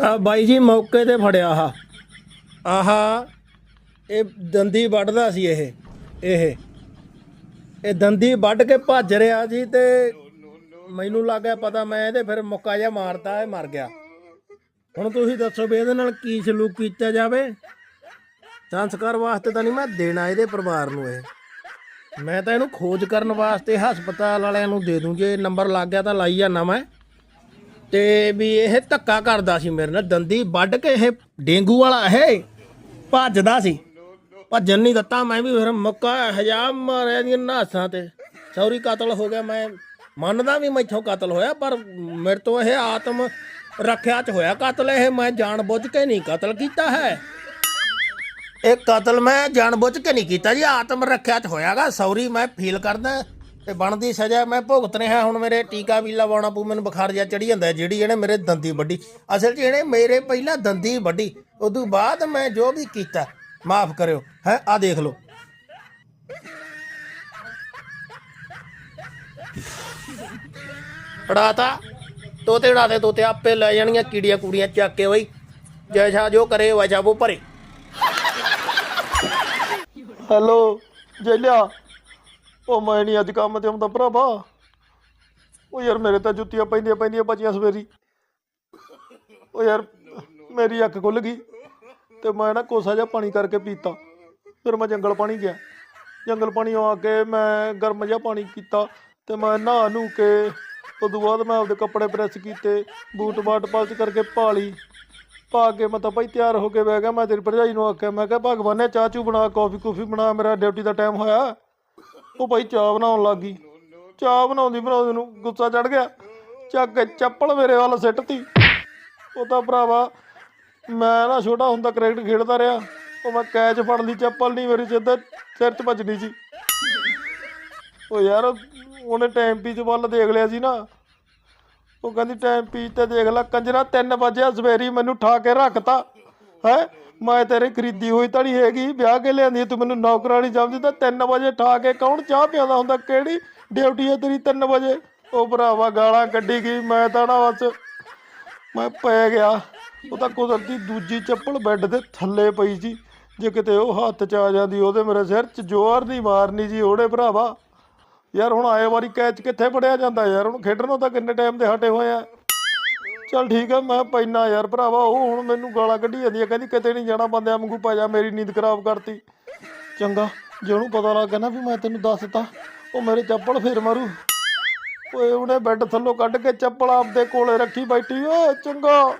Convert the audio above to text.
ਆ ਬਾਈ ਜੀ ਮੌਕੇ ਤੇ ਫੜਿਆ ਆਹ। ਆਹਾ। ਇਹ ਦੰਦੀ ਵੱਢਦਾ ਸੀ ਇਹ ਇਹ। ਇਹ ਦੰਦੀ ਵੱਢ ਕੇ ਭੱਜ ਰਿਹਾ ਜੀ ਤੇ ਮੈਨੂੰ ਲੱਗਿਆ ਪਤਾ ਮੈਂ ਇਹਦੇ ਫਿਰ ਮੁੱਕਾ ਜਿਹਾ ਮਾਰਤਾ ਇਹ ਮਰ ਗਿਆ। ਹੁਣ ਤੁਸੀਂ ਦੱਸੋ ਵੀ ਇਹਦੇ ਨਾਲ ਕੀ ਸਲੂਕ ਕੀਤਾ ਜਾਵੇ? ਸੰਸਕਾਰ ਵਾਸਤੇ ਤਾਂ ਨਹੀਂ ਮੈਂ ਦੇਣਾ ਇਹਦੇ ਪਰਿਵਾਰ ਨੂੰ ਇਹ। ਮੈਂ ਤਾਂ ਇਹਨੂੰ ਖੋਜ ਕਰਨ ਵਾਸਤੇ ਹਸਪਤਾਲ ਵਾਲਿਆਂ ਨੂੰ ਦੇ ਦੂੰ ਜੇ ਨੰਬਰ ਲੱਗ ਗਿਆ ਤਾਂ ਲਾਈ ਜਾਣਾ ਮੈਂ। ਤੇ ਵੀ ਇਹ ਧੱਕਾ ਕਰਦਾ ਸੀ ਮੇਰੇ ਨਾਲ। ਦੰਦੀ ਵੱਢ ਕੇ ਇਹ ਡੇਂਗੂ ਵਾਲਾ ਇਹ ਭੱਜਦਾ ਸੀ। ਭੱਜਣ ਨਹੀਂ ਦਿੱਤਾ, ਮੈਂ ਵੀ ਫਿਰ ਮੁੱਕਾ ਹਜਾਮ ਮਾਰਿਆ ਦੀਆਂ ਨਾਸਾਂ ਤੇ। ਸੌਰੀ, ਕਤਲ ਹੋ ਗਿਆ। ਮੈਂ ਮੰਨਦਾ ਵੀ ਮੈਥੋਂ ਕਤਲ ਹੋਇਆ, ਪਰ ਮੇਰੇ ਤੋਂ ਇਹ ਆਤਮ ਰੱਖਿਆ ਚ ਹੋਇਆ ਕਤਲ ਇਹ। ਮੈਂ ਜਾਣ ਬੁੱਝ ਕੇ ਨਹੀਂ ਕਤਲ ਕੀਤਾ ਹੈ। ਇਹ ਕਤਲ ਮੈਂ ਜਾਣ ਬੁੱਝ ਕੇ ਨਹੀਂ ਕੀਤਾ ਜੀ, ਆਤਮ ਰੱਖਿਆ ਚ ਹੋਇਆਗਾ। ਸੌਰੀ, ਮੈਂ ਫੀਲ ਕਰਦਾ। ਤੇ ਬਣਦੀ ਸਜ਼ਾ, ਮੈਂ ਭੁਗਤ ਰਿਹਾ, ਹੁਣ ਮੇਰੇ ਟੀਕਾ ਵੀ ਲਵਾਉਣਾ ਪਊ, ਮੈਨੂੰ ਬੁਖਾਰ ਜਿਹਾ ਚੜੀ ਜਾਂਦਾ ਜਿਹੜੀ ਇਹਨੇ ਮੇਰੇ ਦੰਦੀ ਵੱਢੀ। ਅਸਲ 'ਚ ਇਹਨੇ ਮੇਰੇ ਪਹਿਲਾਂ ਦੰਦੀ ਵੱਡੀ ਉਦੋਂ ਬਾਅਦ ਮੈਂ ਜੋ ਵੀ ਕੀਤਾ, ਮਾਫ ਕਰਿਓ, ਹੈ ਆ ਦੇਖ ਲਓ। ਪੜਾਤਾ ਤੋਤੇ ਉਡਾਦੇ ਤੋਤੇ ਆਪੇ ਲੈ ਜਾਣੀਆਂ ਕੀੜੀਆਂ ਕੂੜੀਆਂ ਚੱਕ ਕੇ ਬਈ। ਜੈਸਾ ਜੋ ਕਰੇ ਵੈਸਾ ਉਹ ਭਰੇ। ਹੈਲੋ, ਜੈਲਿਆ। ਉਹ ਮੈਂ ਨਹੀਂ ਅੱਜ ਕੰਮ ਤੇ ਆਉਂਦਾ ਭਰਾਵਾ। ਉਹ ਯਾਰ ਮੇਰੇ ਤਾਂ ਜੁੱਤੀਆਂ ਪੈਂਦੀਆਂ ਪੈਂਦੀਆਂ ਬਚੀਆਂ ਸਵੇਰੀ। ਉਹ ਯਾਰ ਮੇਰੀ ਅੱਖ ਖੁੱਲ ਗਈ ਤੇ ਮੈਂ ਨਾ ਕੋਸਾ ਜਿਹਾ ਪਾਣੀ ਕਰਕੇ ਪੀਤਾ। ਫਿਰ ਮੈਂ ਜੰਗਲ ਪਾਣੀ ਗਿਆ। ਜੰਗਲ ਪਾਣੀ ਆ ਕੇ ਮੈਂ ਗਰਮ ਜਿਹਾ ਪਾਣੀ ਕੀਤਾ ਤੇ ਮੈਂ ਨਹਾ ਨੂੰ ਕੇ ਉਦੋਂ ਬਾਅਦ ਮੈਂ ਆਪਦੇ ਕੱਪੜੇ ਪ੍ਰੈਸ ਕੀਤੇ, ਬੂਟ ਬਾਟ ਪਾਲਚ ਕਰਕੇ ਪਾ ਲਈ ਪਾ ਕੇ ਮੈਂ ਤਾਂ ਭਾਈ ਤਿਆਰ ਹੋ ਕੇ ਬਹਿ ਗਿਆ। ਮੈਂ ਤੇਰੀ ਭਰਜਾਈ ਨੂੰ ਆਖਿਆ, ਮੈਂ ਕਿਹਾ, ਭਗਵਾਨ ਨੇ ਚਾਹ ਚੂ ਬਣਾ, ਕਾਫੀ ਕੂਫੀ ਬਣਾ, ਮੇਰਾ ਡਿਊਟੀ ਦਾ ਟਾਈਮ ਹੋਇਆ। ਉਹ ਭਾਈ ਚਾਹ ਬਣਾਉਣ ਲੱਗ ਗਈ। ਚਾਹ ਬਣਾਉਂਦੀ ਬਣਾਉਂਦੀ ਨੂੰ ਗੁੱਸਾ ਚੜ ਗਿਆ। ਚੱਕ ਕੇ ਚੱਪਲ ਮੇਰੇ ਵੱਲ ਸਿੱਟਤੀ। ਉਹ ਤਾਂ ਭਰਾਵਾ, ਮੈਂ ਨਾ ਛੋਟਾ ਹੁੰਦਾ ਕ੍ਰਿਕਟ ਖੇਡਦਾ ਰਿਹਾ। ਉਹ ਮੈਂ ਕੈਚ ਫੜ ਲਈ ਚੱਪਲ ਨਹੀਂ, ਮੇਰੀ ਸਿੱਧਾ ਸਿਰ 'ਚ ਵੱਜਣੀ ਸੀ। ਉਹ ਯਾਰ, ਉਹਨੇ ਟਾਈਮ ਪੀਚ ਵੱਲ ਦੇਖ ਲਿਆ ਸੀ ਨਾ। ਉਹ ਕਹਿੰਦੀ ਟਾਈਮ ਪੀਚ ਤੇ ਦੇਖ ਲੈ, ਕੰਜਰਾ 3 ਵਜੇ ਸਵੇਰੀ ਮੈਨੂੰ ਠਾ ਕੇ ਰੱਖਤਾ। ਹੈ? ਮੈਂ ਤੇਰੀ ਖਰੀਦੀ ਹੋਈ ਤਾਂ ਨਹੀਂ ਹੈਗੀ। ਵਿਆਹ ਕੇ ਲਿਆਂਦੀ ਤੂੰ ਮੈਨੂੰ ਨੌਕਰਾਨੀ ਸਮਝਦੀ ਤਾਂ 3 ਵਜੇ ਠਾ ਕੇ ਕੌਣ ਚਾਹ ਪਿਆਦਾ ਹੁੰਦਾ? ਕਿਹੜੀ ਡਿਊਟੀ ਹੈ ਤੇਰੀ 3 ਵਜੇ? ਉਹ ਭਰਾਵਾ ਗਾਲਾਂ ਕੱਢੀ ਗਈ, ਮੈਂ ਤਾਂ ਨਾ ਬਸ ਮੈਂ ਪੈ ਗਿਆ। ਉਹ ਤਾਂ ਕੁਦਰਤੀ ਦੂਜੀ ਚੱਪਲ ਬੈੱਡ ਦੇ ਥੱਲੇ ਪਈ ਸੀ। ਜੇ ਕਿਤੇ ਉਹ ਹੱਥ 'ਚ ਆ ਜਾਂਦੀ, ਉਹਦੇ ਮੇਰੇ ਸਿਰ 'ਚ ਜ਼ੋਰ ਨਹੀਂ ਮਾਰਨੀ ਜੀ, ਉਹੜੇ ਭਰਾਵਾ। ਯਾਰ ਹੁਣ ਆਏ ਵਾਰੀ ਕੈਚ ਕਿੱਥੇ ਫੜਿਆ ਜਾਂਦਾ ਯਾਰ? ਹੁਣ ਖੇਡਣ ਨੂੰ ਤਾਂ ਕਿੰਨੇ ਟਾਈਮ ਦੇ ਹਟੇ ਹੋਏ ਆ। ਚੱਲ ਠੀਕ ਆ, ਮੈਂ ਪੈਣਾ ਯਾਰ ਭਰਾਵਾ, ਉਹ ਹੁਣ ਮੈਨੂੰ ਗਾਲਾਂ ਕੱਢੀ ਜਾਂਦੀ ਆ, ਕਹਿੰਦੀ ਕਿਤੇ ਨਹੀਂ ਜਾਣਾ, ਬੰਦਿਆਂ ਵਾਂਗੂ ਪਾ ਮੇਰੀ ਨੀਂਦ ਖਰਾਬ ਕਰਤੀ। ਚੰਗਾ, ਜੇ ਉਹਨੂੰ ਪਤਾ ਲੱਗ ਗਿਆ ਨਾ ਵੀ ਮੈਂ ਤੈਨੂੰ ਦੱਸਤਾ, ਉਹ ਮੇਰੇ ਚੱਪਲ ਫੇਰ ਮਾਰੂ। ਓਏ, ਉਹਨੇ ਬੈੱਡ ਥੱਲੋਂ ਕੱਢ ਕੇ ਚੱਪਲ ਆਪਦੇ ਕੋਲੇ ਰੱਖੀ ਬੈਠੀ ਓ ਚੰਗਾ।